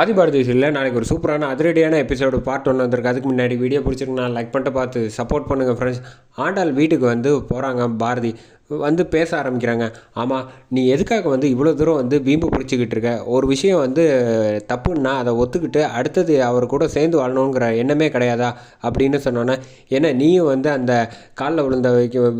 ஆதிபாரதி சீரியலில் நாளைக்கு ஒரு சூப்பரான அதிரடியான எபிசோடு பார்ட் ஒன்று வந்திருக்கு. அதுக்கு முன்னாடி வீடியோ பிடிச்சிருக்கு நான் லைக் பண்ணிட்டு பார்த்து சப்போர்ட் பண்ணுங்கள் ஃப்ரெண்ட்ஸ் ஆண்டாள் வீட்டுக்கு வந்து போகிறாங்க பாரதி. வந்து பேச ஆரம்பிக்கிறாங்க. ஆமாம் நீ எதுக்காக வந்து இவ்வளோ தூரம் வந்து வீம்பு பிடிச்சிக்கிட்டு இருக்க? ஒரு விஷயம் வந்து தப்புன்னா அதை ஒத்துக்கிட்டு அடுத்தது அவர் கூட சேர்ந்து வாழணுங்கிற எண்ணமே கிடையாதா? அப்படின்னு சொன்னோன்னே ஏன்னா நீயும் வந்து அந்த காலில் விழுந்த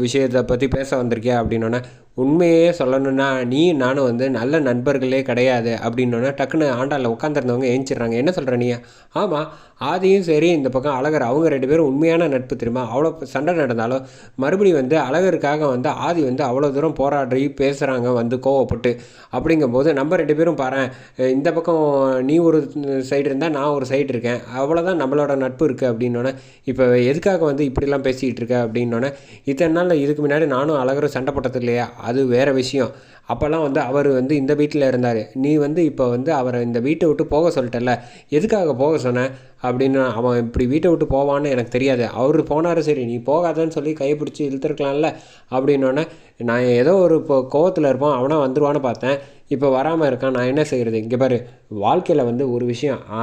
விஷயத்தை பற்றி பேச வந்திருக்கியா? அப்படின்னோன்னே உண்மையே சொல்லணும்னா நீ நானும் வந்து நல்ல நண்பர்களே கிடையாது. அப்படின்னோன்னே டக்குன்னு ஆண்டாளில் உட்காந்துருந்தவங்க ஏஞ்சிடுறாங்க. என்ன சொல்கிற நீ? ஆமாம் ஆதியும் சரி இந்த பக்கம் அழகர் அவங்க ரெண்டு பேரும் உண்மையான நட்பு தெரியுமா? அவ்வளோ சண்டை நடந்தாலும் மறுபடியும் வந்து அழகருக்காக வந்து ஆதி வந்து அவ்வளோ தூரம் போராடி பேசுகிறாங்க வந்து கோவப்பட்டு. அப்படிங்கும்போது நம்ம ரெண்டு பேரும் பாரேன் இந்த பக்கம் நீ ஒரு சைடு இருந்தால் நான் ஒரு சைடு இருக்கேன். அவ்வளோதான் நம்மளோட நட்பு இருக்குது அப்படின்னோடனே இப்போ எதுக்காக வந்து இப்படிலாம் பேசிக்கிட்டு இருக்க? அப்படின்னோடனே இத்தனை நாள் இதுக்கு முன்னாடி நானும் அழகரும் சண்டை போட்டது இல்லையா? அது வேறு விஷயம். அப்போல்லாம் வந்து அவர் வந்து இந்த வீட்டில் இருந்தார். நீ வந்து இப்போ வந்து அவரை இந்த வீட்டை விட்டு போக சொல்லிட்டல எதுக்காக போக சொன்னேன் அப்படின்னு அவன் இப்படி வீட்டை விட்டு போவான்னு எனக்கு தெரியாது. அவர் போனார் சரி நீ போகாதன்னு சொல்லி கையை பிடிச்சி இழுத்துருக்கலாம்ல அப்படின்னோடனே நான் ஏதோ ஒரு இப்போ கோவத்தில் இருப்போம் அவனா வந்துடுவான்னு பார்த்தேன். இப்போ வராமல் இருக்கான் நான் என்ன செய்கிறது இங்கே பாரு வாழ்க்கையில் வந்து ஒரு விஷயம் ஆ,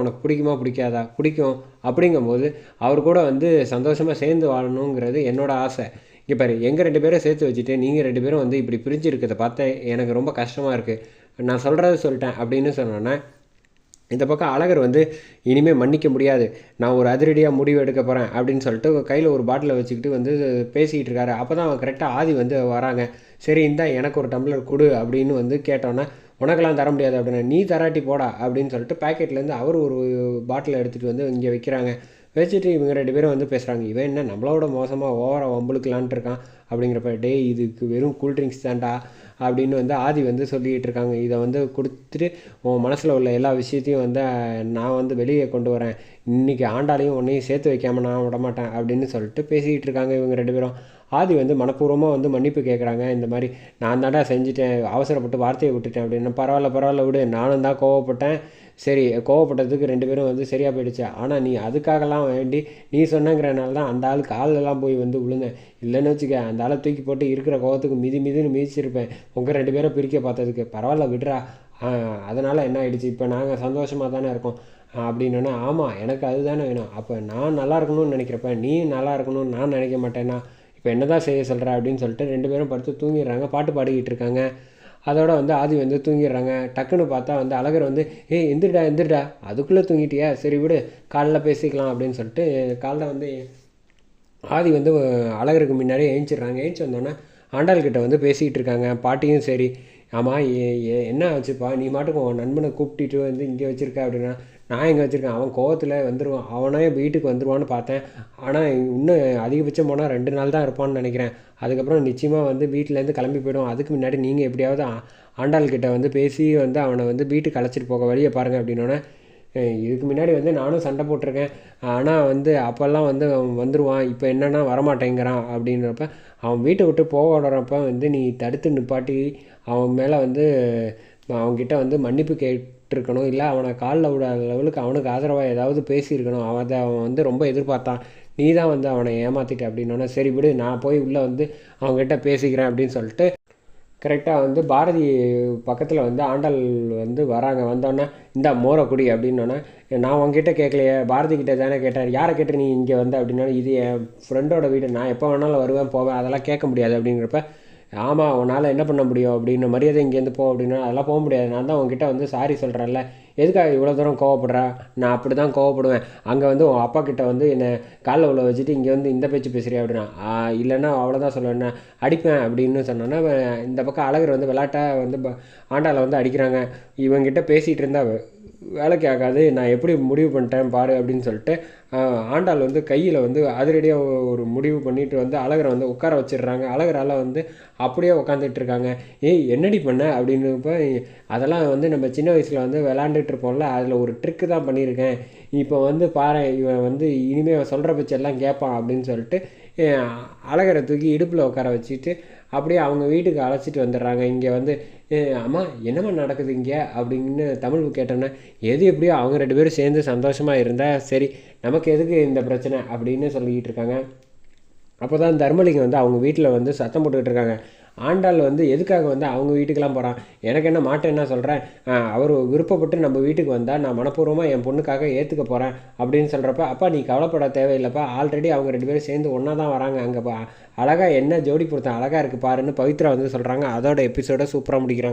உனக்கு பிடிக்குமா பிடிக்காதா? பிடிக்கும். அப்படிங்கும்போது அவர் கூட வந்து சந்தோஷமாக சேர்ந்து வாழணுங்கிறது என்னோடய ஆசை. இங்கே பாரு எங்கள் ரெண்டு பேரும் சேர்த்து வச்சுட்டு நீங்கள் ரெண்டு பேரும் வந்து இப்படி பிரிஞ்சு இருக்கிறத பார்த்தேன் எனக்கு ரொம்ப கஷ்டமாக இருக்குது நான் சொல்கிறத சொல்லிட்டேன் அப்படின்னு சொன்னோன்னே இந்த பக்கம் அழகர் வந்து இனிமேல் மன்னிக்க முடியாது. நான் ஒரு அதிரடியாக முடிவு எடுக்க போகிறேன் அப்படின்னு சொல்லிட்டு கையில் ஒரு பாட்டிலை வச்சுக்கிட்டு வந்து பேசிக்கிட்டு இருக்காரு. அப்போ தான் அவன் கரெக்டாக ஆதி வந்து வராங்க. சரி இந்தா எனக்கு ஒரு டம்ளர் கொடு அப்படின்னு வந்து கேட்டோன்னே உனக்கெல்லாம் தர முடியாது அப்படின்னா நீ தராட்டி போடா அப்படின்னு சொல்லிட்டு பேக்கெட்லேருந்து அவர் ஒரு பாட்டிலை எடுத்துகிட்டு வந்து இங்கே வைக்கிறாங்க. வச்சுட்டு இவங்க ரெண்டு பேரும் வந்து பேசுகிறாங்க இவன் என்ன நம்மளோட மோசமாக ஓவராக வம்புழுக்கலான்ட்டு இருக்கான்? அப்படிங்கிறப்ப டேய் இதுக்கு வெறும் கூல்ட்ரிங்க்ஸ் தான்டா அப்படின்னு வந்து ஆதி வந்து சொல்லிக்கிட்டு இருக்காங்க. இதை வந்து கொடுத்துட்டு உன் மனசில் உள்ள எல்லா விஷயத்தையும் வந்து நான் வந்து வெளியே கொண்டு வரேன். இன்றைக்கி ஆண்டாலையும் உன்னையும் சேர்த்து வைக்காம நான் விட மாட்டேன் அப்படின்னு சொல்லிட்டு பேசிக்கிட்டு இருக்காங்க இவங்க ரெண்டு பேரும். ஆதி வந்து மனப்பூர்வமாக வந்து மன்னிப்பு கேட்குறாங்க இந்த மாதிரி நான் தாண்டா செஞ்சுட்டேன் அவசரப்பட்டு வார்த்தையை விட்டுட்டேன் அப்படின்னு. பரவாயில்ல பரவாயில்ல விடு. நானும் தான் கோவப்பட்டேன். சரி கோவப்பட்டதுக்கு ரெண்டு பேரும் வந்து சரியாக போயிடுச்சு. ஆனால் நீ அதுக்காகலாம் வேண்டி நீ சொன்னங்கிறனால தான் அந்த ஆள் காலெல்லாம் போய் வந்து விழுந்தேன். இல்லைன்னு வச்சுக்க அந்த ஆளை தூக்கி போட்டு இருக்கிற கோவத்துக்கு மிதி மிதின்னு மிதிச்சிருப்பேன். உங்கள் ரெண்டு பேரும் பிரிக்க பார்த்ததுக்கு. பரவாயில்ல விடுறா. அதனால் என்ன ஆகிடுச்சு இப்போ நாங்கள் சந்தோஷமாக தானே இருக்கோம். அப்படின்னா ஆமாம் எனக்கு அதுதானே வேணும். அப்போ நான் நல்லா இருக்கணும்னு நினைக்கிறப்ப நீ நல்லா இருக்கணும்னு நான் நினைக்க மாட்டேன்னா இப்போ என்ன தான் செய்ய சொல்கிற அப்படின்னு சொல்லிட்டு ரெண்டு பேரும் படுத்து தூங்கிடுறாங்க பாட்டு பாடிக்கிட்டு இருக்காங்க. அதோட வந்து ஆதி வந்து தூங்கிடுறாங்க. டக்குன்னு பார்த்தா வந்து அழகர் வந்து ஏய் எந்திரிடா எந்திரிடா. அதுக்குள்ளே தூங்கிட்டியா? சரி விடு காலைல பேசிக்கலாம். அப்படின்னு சொல்லிட்டு காலைல வந்து ஆதி வந்து அழகருக்கு முன்னாடி ஏஞ்சிடுறாங்க ஏஞ்சி வந்தோடனே ஆண்டாள்கிட்ட வந்து பேசிக்கிட்டு இருக்காங்க. பாட்டியும் சரி. ஆமாம் என்ன ஆச்சுப்பா? நீ மாட்டுக்கு உன் நண்பனை கூப்பிட்டுட்டு வந்து இங்கே வச்சிருக்க அப்படின்னா நான் எங்கே வச்சுருக்கேன்? அவன் கோவத்தில் வந்துடுவான் அவனே வீட்டுக்கு வந்துடுவான்னு பார்த்தேன். ஆனால் இன்னும் அதிகபட்சம் போனால் ரெண்டு நாள் தான் இருப்பான்னு நினைக்கிறேன். அதுக்கப்புறம் நிச்சயமாக வந்து வீட்டிலேருந்து கிளம்பி போயிடும் அதுக்கு முன்னாடி நீங்கள் எப்படியாவது ஆண்டாள்கிட்ட ஆண்டாள் வந்து பேசி வந்து அவனை வந்து வீட்டுக்கு அழைச்சிட்டு போக வழியை பாருங்கள் அப்படின்னோடனே இதுக்கு முன்னாடி வந்து நானும் சண்டை போட்டிருக்கேன். ஆனால் வந்து அப்போல்லாம் வந்து அவன் வந்துடுவான் இப்போ என்னன்னா வரமாட்டேங்கிறான். அப்படின்றப்ப அவன் வீட்டை விட்டு போகிறப்ப வந்து நீ தடுத்து நிப்பாட்டி அவன் மேலே வந்து அவன்கிட்ட வந்து மன்னிப்பு கேட் விட்டுருக்கணும். இல்லை அவனை காலில் விடாத லெவலுக்கு அவனுக்கு ஆதரவாக ஏதாவது பேசியிருக்கணும். அவன் அதை அவன் வந்து ரொம்ப எதிர்பார்த்தான். நீ தான் வந்து அவனை ஏமாற்றிட்ட அப்படின்னோடனே சரி விடு நான் போய் உள்ளே வந்து அவங்ககிட்ட பேசிக்கிறேன் அப்படின்னு சொல்லிட்டு கரெக்டாக வந்து பாரதி பக்கத்தில் வந்து ஆண்டாள் வந்து வராங்க. வந்தோடனே இந்த மோரை குடி அப்படின்னோடனே நான் உங்ககிட்ட கேட்கலையே பாரதி கிட்ட தானே கேட்டார். யாரை கேட்டு நீ இங்கே வந்த? அப்படின்னா இது என் ஃப்ரெண்டோட வீடு. நான் எப்போ வேணாலும் வருவேன் போவேன். அதெல்லாம் கேட்க முடியாது அப்படிங்கிறப்ப ஆமாம் உன்னால் என்ன பண்ண முடியும் அப்படின்னு மரியாதை இங்கேருந்து போ அப்படின்னா அதெல்லாம் போக முடியாது. நான் தான் உங்ககிட்ட வந்து சாரி சொல்கிறேன்ல எதுக்காக இவ்வளோ தூரம் கோவப்படுறா? நான் அப்படி தான் கோவப்படுவேன். அங்கே வந்து உன் அப்பா கிட்ட வந்து என்னை காலில் உள்ள வச்சுட்டு இங்கே வந்து இந்த பேச்சு பேசுகிறியா அப்படின்னா இல்லைன்னா அவ்வளோதான் சொல்லுவேன்னா அடிப்பேன் அப்படின்னு சொன்னோன்னா இந்த பக்கம் அழகர் வந்து விளாட்டாக வந்து ப- வந்து அடிக்கிறாங்க. இவங்கிட்ட பேசிகிட்டு இருந்தா வேலைக்கு ஆகாது நான் எப்படி முடிவு பண்ணிட்டேன் பாரு அப்படின்னு சொல்லிட்டு ஆண்டாள் வந்து கையில் வந்து அதிரடியாக ஒரு முடிவு பண்ணிட்டு வந்து அழகரை வந்து உட்கார வச்சிடுறாங்க. அழகரால் வந்து அப்படியே உட்காந்துட்டு இருக்காங்க. ஏய் என்னடி பண்ண? அப்படின்னு அதெல்லாம் வந்து நம்ம சின்ன வயசில் வந்து விளாண்டுட்டு இருப்போம்ல அதில் ஒரு ட்ரிக்கு தான் பண்ணியிருக்கேன். இப்போ வந்து பாரு இவன் வந்து இனிமேல் சொல்கிற பட்செல்லாம் கேட்பான் அப்படின்னு சொல்லிட்டு அழகரை தூக்கி இடுப்பில் உட்கார வச்சுட்டு அப்படியே அவங்க வீட்டுக்கு அழைச்சிட்டு வந்துடுறாங்க. இங்கே வந்து அம்மா என்னம்மா நடக்குது இங்கே? அப்படின்னு தமிழ் கேட்டோன்னே எது எப்படியோ அவங்க ரெண்டு பேரும் சேர்ந்து சந்தோஷமாக இருந்தால் சரி நமக்கு எதுக்கு இந்த பிரச்சனை? அப்படின்னு சொல்லிக்கிட்டு இருக்காங்க. அப்போ தான் தர்மலிங்கம் வந்து அவங்க வீட்டில் வந்து சத்தம் போட்டுக்கிட்டு இருக்காங்க. ஆண்டாள் வந்து எதுக்காக வந்து அவங்க வீட்டுக்கெல்லாம் போகிறான் எனக்கு என்ன மாட்டேன் என்ன சொல்கிறேன் அவர் விருப்பப்பட்டு நம்ம வீட்டுக்கு வந்தால் நான் மனப்பூர்வமாக என் பொண்ணுக்காக ஏற்றுக்க போகிறேன் அப்படின்னு சொல்கிறப்ப அப்பா நீ கவலைப்பட தேவையில்லைப்பா. ஆல்ரெடி அவங்க ரெண்டு பேரும் சேர்ந்து ஒன்றா தான் வராங்க அங்கே அழகாக என்ன ஜோடி பொருத்தம் அழகாக இருக்குது பாருன்னு பவித்ரா வந்து சொல்கிறாங்க அதோட எபிசோட சூப்பராக முடிக்கிறாங்க